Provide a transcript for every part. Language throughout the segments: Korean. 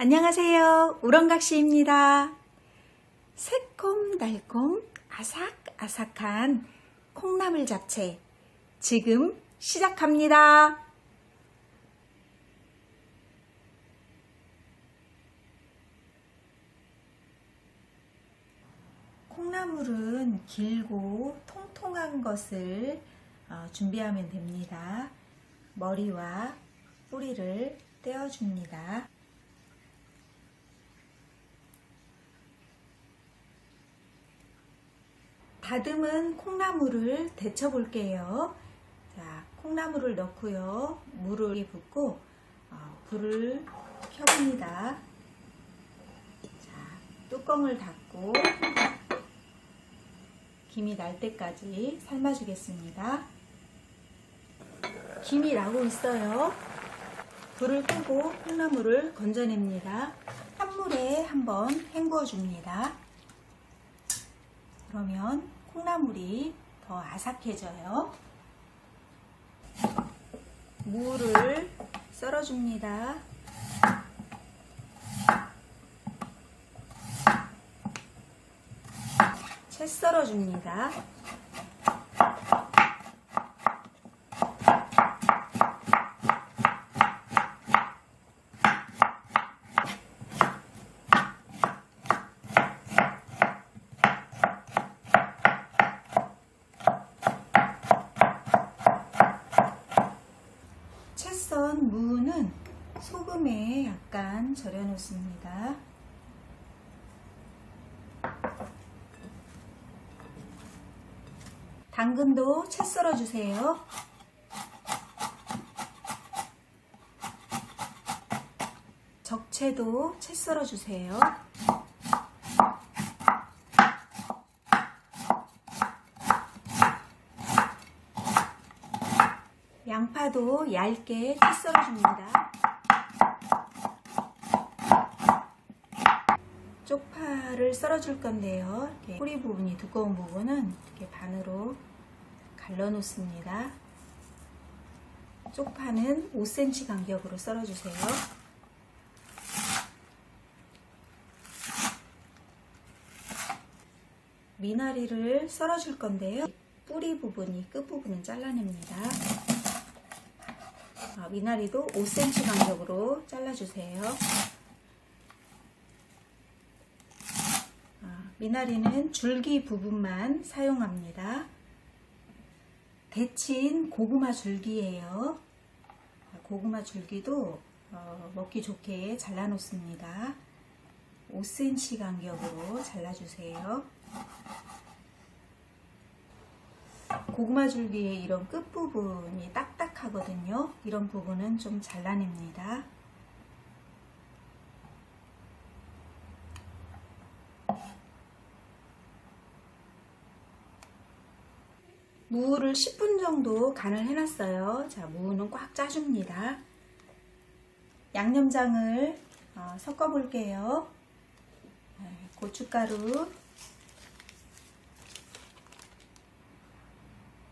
안녕하세요. 우렁각시입니다. 새콤달콤 아삭아삭한 콩나물 잡채 지금 시작합니다. 콩나물은 길고 통통한 것을 어, 준비하면 됩니다. 머리와 뿌리를 떼어줍니다. 다듬은 콩나물을 데쳐 볼게요. 자, 콩나물을 넣고요. 물을 붓고 어, 불을 켜봅니다. 자, 뚜껑을 닫고 김이 날 때까지 삶아주겠습니다. 김이 나고 있어요. 불을 끄고 콩나물을 건져냅니다. 찬물에 한번 헹구어 줍니다. 그러면 콩나물이 더 아삭해져요. 무를 썰어줍니다. 채 썰어줍니다. 채 썬 무는 소금에 약간 절여 놓습니다. 당근도 채 썰어 주세요. 적채도 채 썰어 주세요. 양파도 얇게 채 썰어 줍니다. 쪽파를 썰어 줄 건데요. 뿌리 부분이 두꺼운 부분은 이렇게 반으로 갈라 놓습니다. 쪽파는 5cm 간격으로 썰어 주세요. 미나리를 썰어 줄 건데요. 뿌리 부분이 끝 부분은 잘라냅니다. 아, 미나리도 5cm 간격으로 잘라주세요. 아, 미나리는 줄기 부분만 사용합니다. 데친 고구마 줄기예요. 아, 고구마 줄기도 어, 먹기 좋게 잘라 놓습니다. 5cm 간격으로 잘라주세요. 고구마 줄기의 이런 끝부분이 딱 딱하거든요. 이런 부분은 좀 잘라냅니다. 무를 10분 정도 간을 해놨어요. 자, 무는 꽉 짜줍니다. 양념장을 어, 섞어 볼게요. 네, 고춧가루,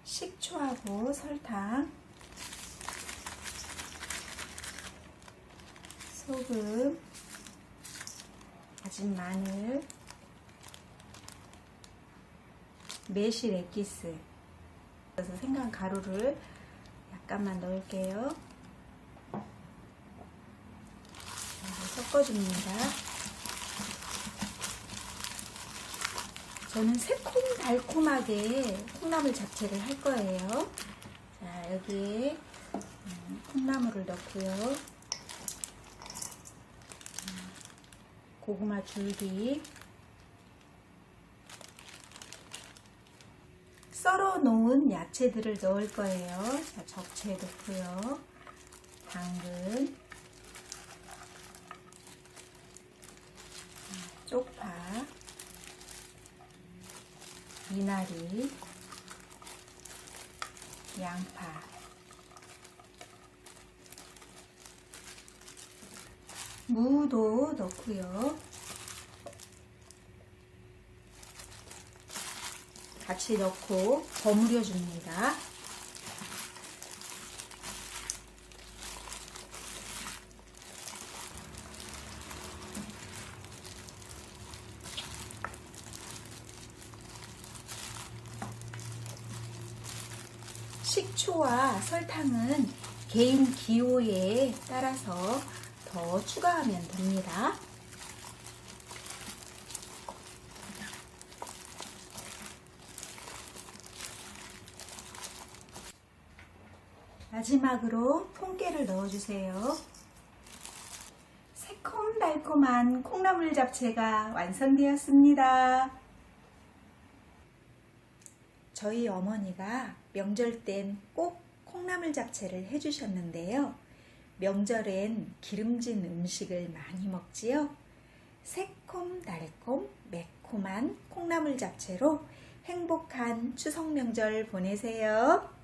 식초하고 설탕, 소금, 다진 마늘, 매실 액기스, 그래서 생강 가루를 약간만 넣을게요. 자, 섞어줍니다. 저는 새콤달콤하게 콩나물 잡채를 할 거예요. 자, 여기에 음, 콩나물을 넣고요. 고구마 줄기, 썰어 놓은 야채들을 넣을 거예요. 자, 적채 넣고요. 당근, 음, 쪽파, 미나리, 양파, 무도 넣고요. 같이 넣고 버무려 줍니다. 식초와 설탕은 개인 기호에 따라서 더 추가하면 됩니다. 마지막으로 통깨를 넣어주세요. 새콤달콤한 콩나물 잡채가 완성되었습니다. 저희 어머니가 명절 땐 꼭 콩나물 잡채를 해주셨는데요. 명절엔 기름진 음식을 많이 먹지요. 새콤달콤 매콤한 콩나물 잡채로 행복한 추석 명절 보내세요.